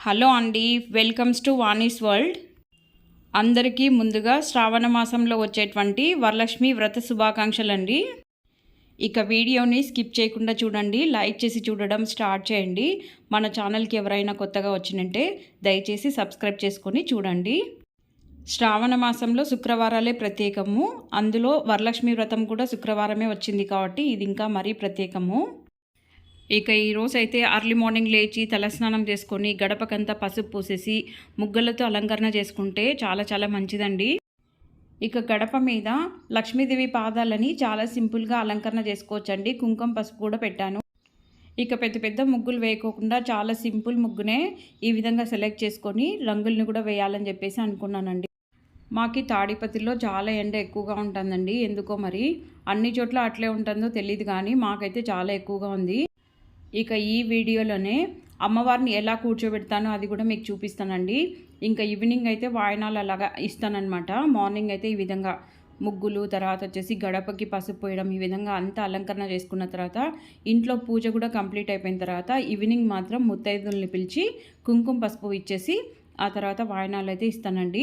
Hello అండి welcomes to Vani's world. అందరికీ ముందుగా శ్రావణ మాసంలో వచ్చేటువంటి వరలక్ష్మి వ్రత శుభాకాంక్షలు అండి ఇక వీడియోని స్కిప్ చేయకుండా చూడండి లైక్ చేసి చూడడం స్టార్ట్ చేయండి. మన ఛానల్కి ఎవరైనా కొత్తగా వచ్చినంటే దయచేసి సబ్స్క్రైబ్ చేసుకొని చూడండి. శ్రావణ మాసంలో శుక్రవారాలే ప్రత్యేకము. అందులో వరలక్ష్మి వ్రతం కూడా శుక్రవారమే వచ్చింది కాబట్టి ఇది ఇంకా మరీ ప్రత్యేకము. ఇక ఈరోజు అయితే అర్లీ మార్నింగ్ లేచి తలస్నానం చేసుకొని గడపకంతా పసుపు పూసేసి ముగ్గులతో అలంకరణ చేసుకుంటే చాలా చాలా మంచిదండి. ఇక గడప మీద లక్ష్మీదేవి పాదాలని చాలా సింపుల్గా అలంకరణ చేసుకోవచ్చండి. కుంకుమ పసుపు కూడా పెట్టాను. ఇక పెద్ద పెద్ద ముగ్గులు వేయకోకుండా చాలా సింపుల్ ముగ్గునే ఈ విధంగా సెలెక్ట్ చేసుకొని రంగుల్ని కూడా వేయాలని చెప్పేసి అనుకున్నానండి. మాకి తాడిపత్రిలో చాలా ఎండ ఎక్కువగా ఉంటుందండి. ఎందుకో మరి అన్ని చోట్ల అట్లే ఉంటుందో తెలియదు కానీ మాకైతే చాలా ఎక్కువగా ఉంది. ఇక ఈ వీడియోలోనే అమ్మవారిని ఎలా కూర్చోబెడతానో అది కూడా మీకు చూపిస్తానండి. ఇంకా ఈవినింగ్ అయితే వాయనాలు అలాగా ఇస్తానన్నమాట. మార్నింగ్ అయితే ఈ విధంగా ముగ్గులు తర్వాత వచ్చేసి గడపకి పసుపు పోయడం ఈ విధంగా అంతా అలంకరణ చేసుకున్న తర్వాత ఇంట్లో పూజ కూడా కంప్లీట్ అయిపోయిన తర్వాత ఈవినింగ్ మాత్రం ముత్తైదుల్ని పిలిచి కుంకుమ పసుపు ఇచ్చేసి ఆ తర్వాత వాయనాలు అయితే ఇస్తానండి.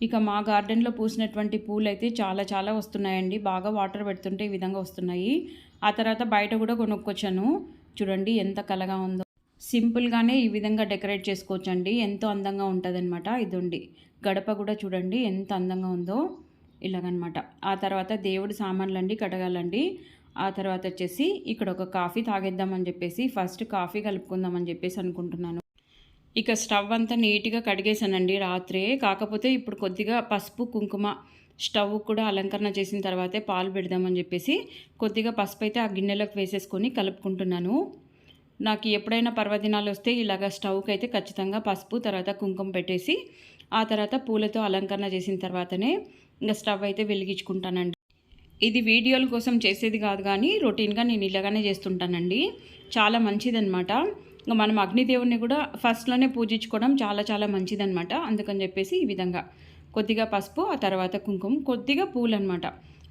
ఇక మా గార్డెన్లో పూసినటువంటి పూలు అయితే చాలా చాలా వస్తున్నాయండి. బాగా వాటర్ పెడుతుంటే ఈ విధంగా వస్తున్నాయి. ఆ తర్వాత బయట కూడా కొనుక్కొచ్చాను. చూడండి ఎంత కలగా ఉందో. సింపుల్గానే ఈ విధంగా డెకరేట్ చేసుకోవచ్చండి. ఎంతో అందంగా ఉంటుందన్నమాట ఇదండి. గడప కూడా చూడండి ఎంత అందంగా ఉందో ఇలాగనమాట. ఆ తర్వాత దేవుడి సామాన్లు అండి కడగాలండి. ఆ తర్వాత వచ్చేసి ఇక్కడ ఒక కాఫీ తాగేద్దామని చెప్పేసి ఫస్ట్ కాఫీ కలుపుకుందామని చెప్పేసి అనుకుంటున్నాను. ఇక స్టవ్ అంతా నీట్గా కడిగేసానండి రాత్రే. కాకపోతే ఇప్పుడు కొద్దిగా పసుపు కుంకుమ స్టవ్ కూడా అలంకరణ చేసిన తర్వాతే పాలు పెడదామని చెప్పేసి కొద్దిగా పసుపు అయితే ఆ గిన్నెలోకి వేసేసుకొని కలుపుకుంటున్నాను. నాకు ఎప్పుడైనా పర్వదినాలు వస్తే ఇలాగ స్టవ్కి అయితే ఖచ్చితంగా పసుపు తర్వాత కుంకుమ పెట్టేసి ఆ తర్వాత పూలతో అలంకరణ చేసిన తర్వాతనే ఇంకా స్టవ్ అయితే వెలిగించుకుంటానండి. ఇది వీడియోల కోసం చేసేది కాదు కానీ రొటీన్గా నేను ఇలాగానే చేస్తుంటానండి. చాలా మంచిదనమాట ఇంకా మనం అగ్నిదేవుని కూడా ఫస్ట్లోనే పూజించుకోవడం చాలా చాలా మంచిదనమాట అందుకని చెప్పేసి ఈ విధంగా. కొద్దిగా పసుపు ఆ తర్వాత కుంకుమ కొద్దిగా పూలు అనమాట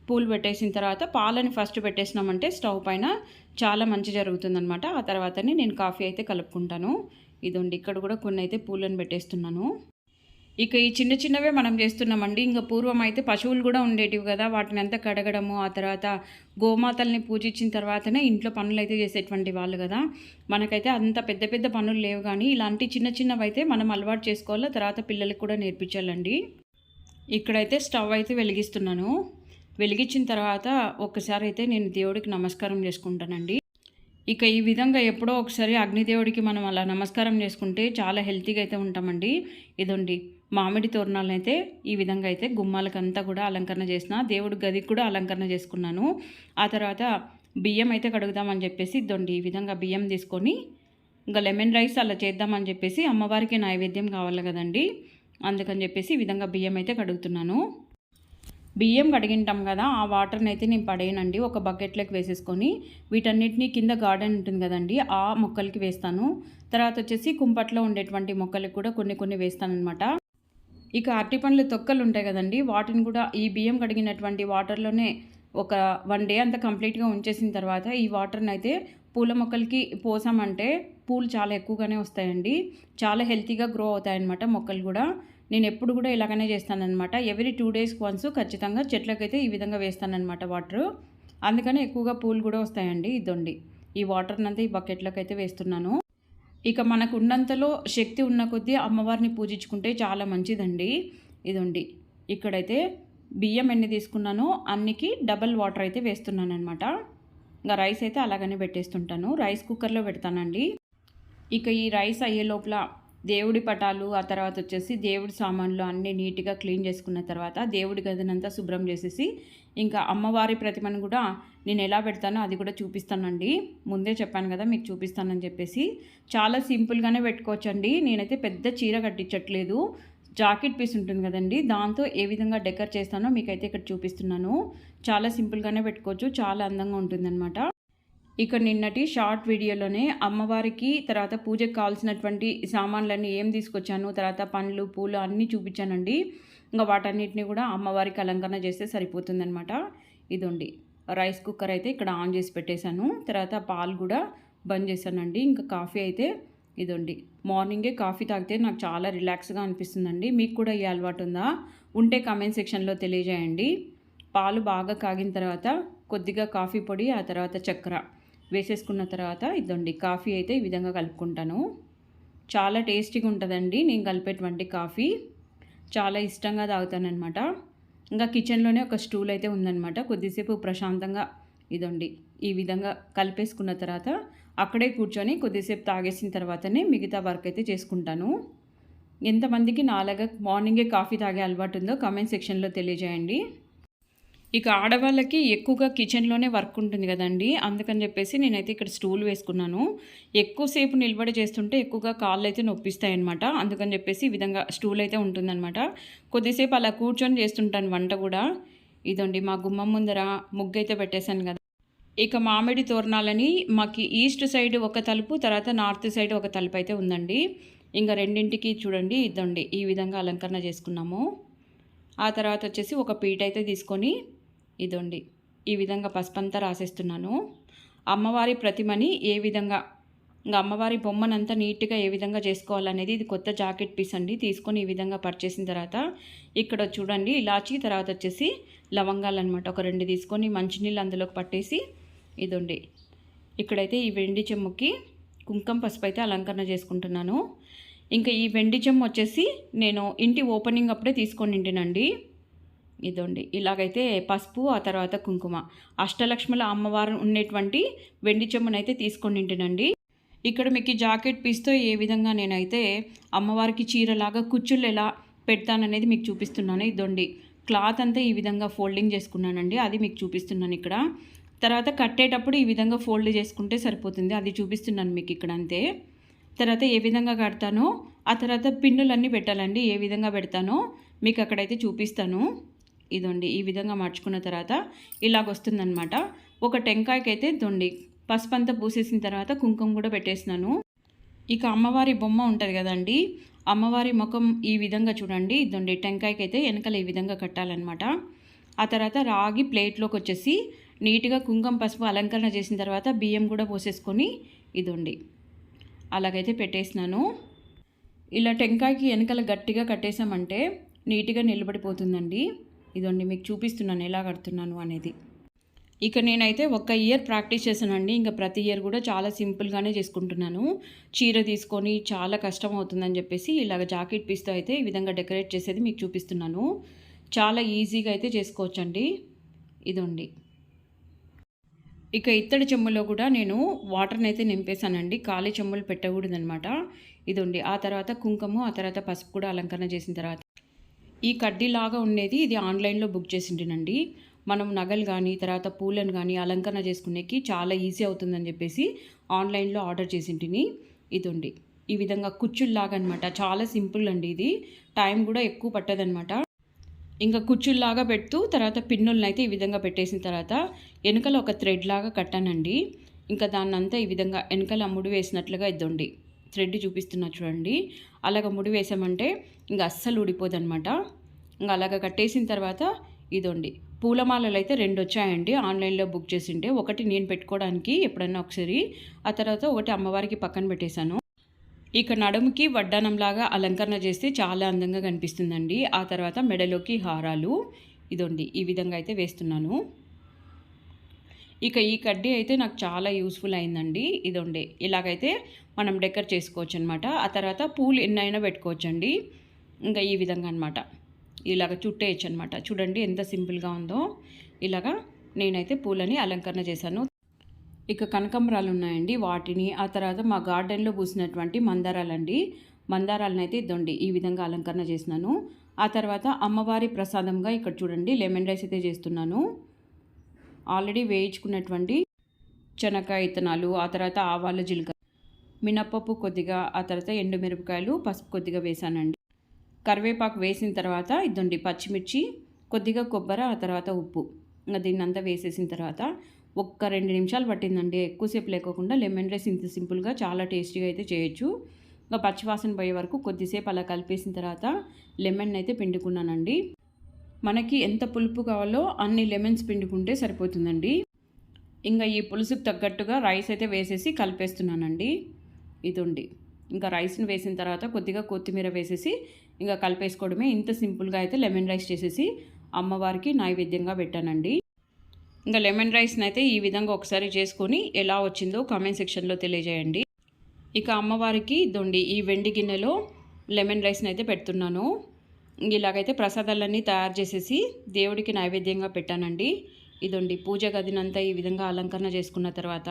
పూలు పెట్టేసిన తర్వాత పాలని ఫస్ట్ పెట్టేసినామంటే స్టవ్ పైన చాలా మంచి జరుగుతుందనమాట ఆ తర్వాతనే నేను కాఫీ అయితే కలుపుకుంటాను. ఇదండి ఇక్కడ కూడా కొన్ని అయితే పూలను పెట్టేస్తున్నాను. ఇక ఈ చిన్న చిన్నవే మనం చేస్తున్నామండి. ఇంకా పూర్వం అయితే పశువులు కూడా ఉండేటివి కదా. వాటిని అంతా కడగడము ఆ తర్వాత గోమాతల్ని పూజించిన తర్వాతనే ఇంట్లో పనులు అయితే చేసేటువంటి వాళ్ళు కదా. మనకైతే అంత పెద్ద పెద్ద పనులు లేవు కానీ ఇలాంటి చిన్న చిన్నవి అయితే మనం అలవాటు చేసుకోవాలి? తర్వాత పిల్లలకి కూడా నేర్పించాలండి. ఇక్కడైతే స్టవ్ అయితే వెలిగిస్తున్నాను. వెలిగించిన తర్వాత ఒక్కసారి అయితే నేను దేవుడికి నమస్కారం చేసుకుంటానండి. ఇక ఈ విధంగా ఎప్పుడో ఒకసారి అగ్నిదేవుడికి మనం అలా నమస్కారం చేసుకుంటే చాలా హెల్తీగా అయితే ఉంటామండి. ఇదండి మామిడి తోరణాలను అయితే ఈ విధంగా అయితే గుమ్మాలకంతా కూడా అలంకరణ చేసిన దేవుడి గదికి కూడా అలంకరణ చేసుకున్నాను. ఆ తర్వాత బియ్యం అయితే కడుగుదామని చెప్పేసి ఇదండి ఈ విధంగా బియ్యం తీసుకొని ఇంకా లెమన్ రైస్ అలా చేద్దామని చెప్పేసి అమ్మవారికి నైవేద్యం కావాలి కదండి. అందుకని చెప్పేసి ఈ విధంగా బియ్యం అయితే కడుగుతున్నాను. బియ్యం కడిగింటాం కదా ఆ వాటర్ని అయితే నేను పడేయనండి. ఒక బకెట్లోకి వేసేసుకొని వీటన్నిటిని కింద గార్డెన్ ఉంటుంది కదండి ఆ మొక్కలకి వేస్తాను. తర్వాత వచ్చేసి కుంపట్లో ఉండేటువంటి మొక్కలకి కూడా కొన్ని కొన్ని వేస్తానమాట ఇక అరటి పండ్లు తొక్కలు ఉంటాయి కదండి వాటిని కూడా ఈ బియ్యం కడిగినటువంటి వాటర్లోనే ఒక వన్ డే అంతా కంప్లీట్గా ఉంచేసిన తర్వాత ఈ వాటర్ని అయితే పూల మొక్కలకి పోసామంటే పూలు చాలా ఎక్కువగానే వస్తాయండి. చాలా హెల్తీగా గ్రో అవుతాయన్నమాట మొక్కలు కూడా. నేను ఎప్పుడు కూడా ఇలాగనే చేస్తానన్నమాట. ఎవ్రీ టూ డేస్కి వన్స్ ఖచ్చితంగా చెట్లకైతే ఈ విధంగా వేస్తానన్నమాట వాటర్ అందుకనే ఎక్కువగా పూలు కూడా వస్తాయండి ఇదండి ఈ వాటర్నంతా ఈ బకెట్లోకి అయితే వేస్తున్నాను. ఇక మనకు ఉన్నంతలో శక్తి ఉన్న కొద్దీ అమ్మవారిని పూజించుకుంటే చాలా మంచిదండి ఇదండి ఇక్కడైతే బియ్యం ఎన్ని తీసుకున్నానో అన్నికి డబల్ వాటర్ అయితే వేస్తున్నాను అనమాట ఇంకా రైస్ అయితే అలాగనే పెట్టేస్తుంటాను. రైస్ కుక్కర్లో పెడతానండి. ఇక ఈ రైస్ అయ్యే లోపల దేవుడి పటాలు ఆ తర్వాత వచ్చేసి దేవుడి సామాన్లు అన్నీ నీట్గా క్లీన్ చేసుకున్న తర్వాత దేవుడి గదినంతా శుభ్రం చేసేసి ఇంకా అమ్మవారి ప్రతిమను కూడా నేను ఎలా పెడతానో అది కూడా చూపిస్తానండి. ముందే చెప్పాను కదా మీకు చూపిస్తానని చెప్పేసి. చాలా సింపుల్గానే పెట్టుకోవచ్చండి. నేనైతే పెద్ద చీర కట్టించట్లేదు. జాకెట్ పీస్ ఉంటుంది కదండి. దాంతో ఏ విధంగా డెకర్ చేస్తానో మీకైతే ఇక్కడ చూపిస్తున్నాను. చాలా సింపుల్గానే పెట్టుకోవచ్చు. చాలా అందంగా ఉంటుందన్నమాట. ఇక నిన్నటి షార్ట్ వీడియోలోనే అమ్మవారికి తర్వాత పూజకు కావాల్సినటువంటి సామాన్లన్నీ ఏం తీసుకొచ్చాను తర్వాత పండ్లు పూలు అన్నీ చూపించానండి. ఇంకా వాటన్నిటిని కూడా అమ్మవారికి అలంకరణ చేస్తే సరిపోతుందనమాట ఇదండి. రైస్ కుక్కర్ అయితే ఇక్కడ ఆన్ చేసి పెట్టేశాను. తర్వాత పాలు కూడా బంద్ చేశానండి. ఇంకా కాఫీ అయితే ఇదండి. మార్నింగే కాఫీ తాగితే నాకు చాలా రిలాక్స్గా అనిపిస్తుందండి. మీకు కూడా ఈ అలవాటు ఉందా? ఉంటే కామెంట్ సెక్షన్లో తెలియజేయండి. పాలు బాగా కాగిన తర్వాత కొద్దిగా కాఫీ పొడి ఆ తర్వాత చక్కెర. వేసేసుకున్న తర్వాత ఇదండి కాఫీ అయితే ఈ విధంగా కలుపుకుంటాను. చాలా టేస్టీగా ఉంటుందండి నేను కలిపేటువంటి కాఫీ. చాలా ఇష్టంగా తాగుతానమాట ఇంకా కిచెన్లోనే ఒక స్టూల్ అయితే ఉందన్నమాట. కొద్దిసేపు ప్రశాంతంగా ఇదండి ఈ విధంగా కలిపేసుకున్న తర్వాత అక్కడే కూర్చొని కొద్దిసేపు తాగేసిన తర్వాతనే మిగతా వర్క్ అయితే చేసుకుంటాను. ఎంతమందికి నాలాగా మార్నింగే కాఫీ తాగే అలవాటు ఉందో కామెంట్ సెక్షన్లో తెలియజేయండి. ఇక ఆడవాళ్ళకి ఎక్కువగా కిచెన్లోనే వర్క్ ఉంటుంది కదండి. అందుకని చెప్పేసి నేనైతే ఇక్కడ స్టూల్ వేసుకున్నాను. ఎక్కువసేపు నిలబడి చేస్తుంటే ఎక్కువగా కాళ్ళు అయితే నొప్పిస్తాయి అనమాట అందుకని చెప్పేసి ఈ విధంగా స్టూల్ అయితే ఉంటుందన్నమాట. కొద్దిసేపు అలా కూర్చొని చేస్తుంటాను వంట కూడా. ఇదండి మా గుమ్మం ముందర ముగ్గు అయితే పెట్టేశాను కదా. ఇక మామిడి తోరణాలని మాకు ఈస్ట్ సైడ్ ఒక తలుపు తర్వాత నార్త్ సైడ్ ఒక తలుపు అయితే ఉందండి. ఇంకా రెండింటికి చూడండి ఇదండి ఈ విధంగా అలంకరణ చేసుకున్నాము. ఆ తర్వాత వచ్చేసి ఒక పీట అయితే తీసుకొని ఇదండి. ఈ విధంగా పసుపంతా రాసేస్తున్నాను. అమ్మవారి ప్రతిమని ఏ విధంగా ఇంకా అమ్మవారి బొమ్మనంతా నీట్గా ఏ విధంగా చేసుకోవాలనేది ఇది కొత్త జాకెట్ పీస్ అండి. తీసుకొని ఈ విధంగా పర్చేసిన తర్వాత ఇక్కడ చూడండి ఇలాచి తర్వాత వచ్చేసి లవంగాలు అనమాట ఒక రెండు తీసుకొని మంచినీళ్ళు అందులోకి పట్టేసి ఇదండి. ఇక్కడైతే ఈ వెండి చెమ్ముకి కుంకం పసుపు అయితే అలంకరణ చేసుకుంటున్నాను. ఇంకా ఈ వెండి చెమ్ము వచ్చేసి నేను ఇంటి ఓపెనింగ్ అప్పుడే తీసుకొని ఇంటినండి ఇదండి. ఇలాగైతే పసుపు ఆ తర్వాత కుంకుమ. అష్టలక్ష్ముల అమ్మవారు ఉండేటువంటి వెండి చెమ్మునైతే తీసుకొని ఇంటినండి ఇక్కడ మీకు జాకెట్ పీస్తో ఏ విధంగా నేనైతే అమ్మవారికి చీరలాగా కుచ్చులు ఎలా పెడతాననేది మీకు చూపిస్తున్నాను. ఇదండి. క్లాత్ అంతా ఈ విధంగా ఫోల్డింగ్ చేసుకున్నానండి. అది మీకు చూపిస్తున్నాను ఇక్కడ. తర్వాత కట్టేటప్పుడు ఈ విధంగా ఫోల్డ్ చేసుకుంటే సరిపోతుంది. అది చూపిస్తున్నాను మీకు ఇక్కడ అంతే. తర్వాత ఏ విధంగా కడతానో ఆ తర్వాత పిన్నులన్నీ పెట్టాలండి. ఏ విధంగా పెడతానో మీకు అక్కడైతే చూపిస్తాను. ఇదండి ఈ విధంగా మార్చుకున్న తర్వాత ఇలాగొస్తుందనమాట ఒక టెంకాయకి అయితే దొండి పసుపు అంతా పూసేసిన తర్వాత కుంకుమ కూడా పెట్టేసినాను ఇక అమ్మవారి బొమ్మ ఉంటుంది కదండి అమ్మవారి ముఖం ఈ విధంగా చూడండి ఇదండి టెంకాయకి అయితే ఈ విధంగా కట్టాలన్నమాట. ఆ తర్వాత రాగి ప్లేట్లోకి వచ్చేసి నీట్గా కుంకుమ పసుపు అలంకరణ చేసిన తర్వాత బియ్యం కూడా పోసేసుకొని ఇదండి అలాగైతే పెట్టేసినాను ఇలా టెంకాయకి వెనకలు గట్టిగా కట్టేసామంటే నీట్గా నిలబడిపోతుందండి. ఇదండి మీకు చూపిస్తున్నాను ఎలా కడుతున్నాను అనేది. ఇక నేనైతే ఒక్క ఇయర్ ప్రాక్టీస్ చేశానండి. ఇంకా ప్రతి ఇయర్ కూడా చాలా సింపుల్గానే చేసుకుంటున్నాను. చీర తీసుకొని చాలా కష్టం అవుతుందని చెప్పేసి ఇలాగ జాకెట్ పీస్తో అయితే ఈ విధంగా డెకరేట్ చేసేది మీకు చూపిస్తున్నాను. చాలా ఈజీగా అయితే చేసుకోవచ్చండి. ఇదండి ఇక ఇత్తడి చెమ్ములో కూడా నేను వాటర్ని అయితే నింపేశానండి. ఖాళీ చెమ్ములు పెట్టకూడదనమాట ఇదండి ఆ తర్వాత కుంకుమ ఆ తర్వాత పసుపు కూడా అలంకరణ చేసిన తర్వాత ఈ కడ్డీలాగా ఉండేది ఇది ఆన్లైన్లో బుక్ చేసింటినండి. మనం నగలు కానీ తర్వాత పూలను కానీ అలంకరణ చేసుకునేకి చాలా ఈజీ అవుతుందని చెప్పేసి ఆన్లైన్లో ఆర్డర్ చేసింటిని ఇదండి. ఈ విధంగా కుచ్చుల్లాగా అనమాట చాలా సింపుల్ అండి ఇది. టైం కూడా ఎక్కువ పట్టదనమాట. ఇంకా కుచ్చుల్లాగా పెడుతూ తర్వాత పిన్నులను అయితే ఈ విధంగా పెట్టేసిన తర్వాత వెనకల ఒక థ్రెడ్ లాగా కట్టానండి. ఇంకా దాన్నంతా ఈ విధంగా వెనకల ముడి వేసినట్లుగా ఇద్దండి. థ్రెడ్ చూపిస్తున్నా చూడండి. అలాగ ముడి వేసామంటే ఇంకా అస్సలు ఊడిపోదనమాట. ఇంకా అలాగ కట్టేసిన తర్వాత ఇదండి. పూలమాలలు అయితే రెండు వచ్చాయండి ఆన్లైన్లో బుక్ చేసిండే ఒకటి నేను పెట్టుకోవడానికి ఎప్పుడన్నా ఒకసారి ఆ తర్వాత ఒకటి అమ్మవారికి పక్కన పెట్టేశాను. ఇక నడుముకి వడ్డానంలాగా అలంకరణ చేస్తే చాలా అందంగా కనిపిస్తుందండి. ఆ తర్వాత మెడలోకి హారాలు ఇదండి. ఈ విధంగా అయితే వేస్తున్నాను. ఇక ఈ కడ్డీ అయితే నాకు చాలా యూస్ఫుల్ అయిందండి. ఇదండి. ఇలాగైతే మనం డెకర్ చేసుకోవచ్చు అనమాట ఆ తర్వాత పూలు ఎన్నైనా పెట్టుకోవచ్చండి. ఇంకా ఈ విధంగా అనమాట ఇలాగ చుట్టేయచ్చు అనమాట చూడండి ఎంత సింపుల్గా ఉందో. ఇలాగా నేనైతే పూలని అలంకరణ చేశాను. ఇక కనకంబరాలు ఉన్నాయండి వాటిని. ఆ తర్వాత మా గార్డెన్లో పూసినటువంటి మందారాలండి. మందారాలనైతే ఇదండి ఈ విధంగా అలంకరణ చేసినాను. ఆ తర్వాత అమ్మవారి ప్రసాదంగా ఇక్కడ చూడండి లెమన్ రైస్ అయితే చేస్తున్నాను. ఆల్రెడీ వేయించుకున్నటువంటి చెనక్కాయ ఇత్తనాలు ఆ తర్వాత ఆవాల జీలకర్ర మినప్పప్పు కొద్దిగా ఆ తర్వాత ఎండుమిరపకాయలు పసుపు కొద్దిగా వేసానండి. కరివేపాకు వేసిన తర్వాత ఇద్దండి పచ్చిమిర్చి కొద్దిగా కొబ్బరి ఆ తర్వాత ఉప్పు. దీన్ని అంతా వేసేసిన తర్వాత ఒక్క రెండు నిమిషాలు పట్టిందండి. ఎక్కువసేపు లేకోకుండా లెమన్ రైస్ ఇంత సింపుల్గా చాలా టేస్టీగా అయితే చేయొచ్చు. ఇంకా పచ్చివాసన పోయే వరకు కొద్దిసేపు అలా కలిపేసిన తర్వాత లెమన్ అయితే పిండుకున్నానండి. మనకి ఎంత పులుపు కావాలో అన్ని లెమన్స్ పిండుకుంటే సరిపోతుందండి. ఇంకా ఈ పులుసుకు తగ్గట్టుగా రైస్ అయితే వేసేసి కలిపేస్తున్నానండి. ఇదండి ఇంకా రైస్ని వేసిన తర్వాత కొద్దిగా కొత్తిమీర వేసేసి ఇంకా కలిపేసుకోవడమే. ఇంత సింపుల్గా అయితే లెమన్ రైస్ చేసేసి అమ్మవారికి నైవేద్యంగా పెట్టానండి. ఇంకా లెమన్ రైస్ని అయితే ఈ విధంగా ఒకసారి చేసుకొని ఎలా వచ్చిందో కామెంట్ సెక్షన్లో తెలియజేయండి. ఇక అమ్మవారికి దొండి ఈ వెండి గిన్నెలో లెమన్ రైస్ని అయితే పెడుతున్నాను ఇలాగైతే ప్రసాదాలన్నీ తయారు చేసేసి దేవుడికి నైవేద్యంగా పెట్టానండి. ఇదండి. పూజ గదినంతా ఈ విధంగా అలంకరణ చేసుకున్న తర్వాత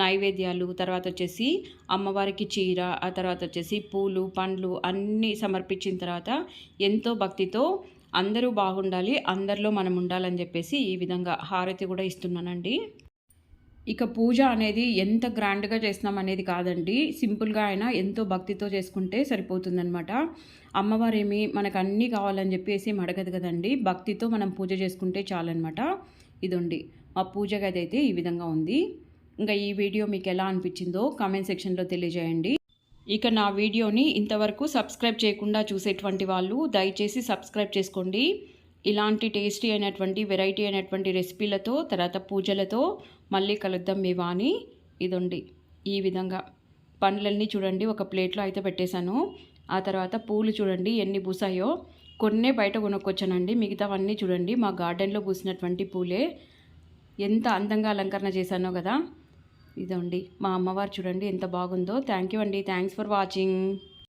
నైవేద్యాలు తర్వాత వచ్చేసి అమ్మవారికి చీర ఆ తర్వాత వచ్చేసి పూలు పండ్లు అన్నీ సమర్పించిన తర్వాత ఎంతో భక్తితో అందరూ బాగుండాలి అందరిలో మనం ఉండాలని చెప్పేసి ఈ విధంగా హారతి కూడా ఇస్తున్నానండి. ఇక పూజ అనేది ఎంత గ్రాండ్గా చేసినాం అనేది కాదండి. సింపుల్గా అయినా ఎంతో భక్తితో చేసుకుంటే సరిపోతుందనమాట అమ్మవారేమి మనకు అన్నీ కావాలని చెప్పేసి ఏం అడగదు కదండి. భక్తితో మనం పూజ చేసుకుంటే చాలన్నమాట. ఇదండి. మా పూజ గది అయితే ఈ విధంగా ఉంది. ఇంకా ఈ వీడియో మీకు ఎలా అనిపించిందో కామెంట్ సెక్షన్లో తెలియజేయండి. ఇక నా వీడియోని ఇంతవరకు సబ్స్క్రైబ్ చేయకుండా చూసేటువంటి వాళ్ళు దయచేసి సబ్స్క్రైబ్ చేసుకోండి. ఇలాంటి టేస్టీ అయినటువంటి వెరైటీ అయినటువంటి రెసిపీలతో తర్వాత పూజలతో మళ్ళీ కలుద్దాం మీ వాణి. ఇదండి. ఈ విధంగా పండ్లన్నీ చూడండి ఒక ప్లేట్లో అయితే పెట్టేశాను. ఆ తర్వాత పూలు చూడండి ఎన్ని పూసాయో. కొన్నే బయట కొనుక్కొచ్చానండి. మిగతావన్నీ చూడండి. మా గార్డెన్లో పూసినటువంటి పూలే ఎంత అందంగా అలంకరణ చేశానో కదా. ఇదండి. మా అమ్మవారు చూడండి ఎంత బాగుందో. థ్యాంక్ యూ అండి. Thanks for watching.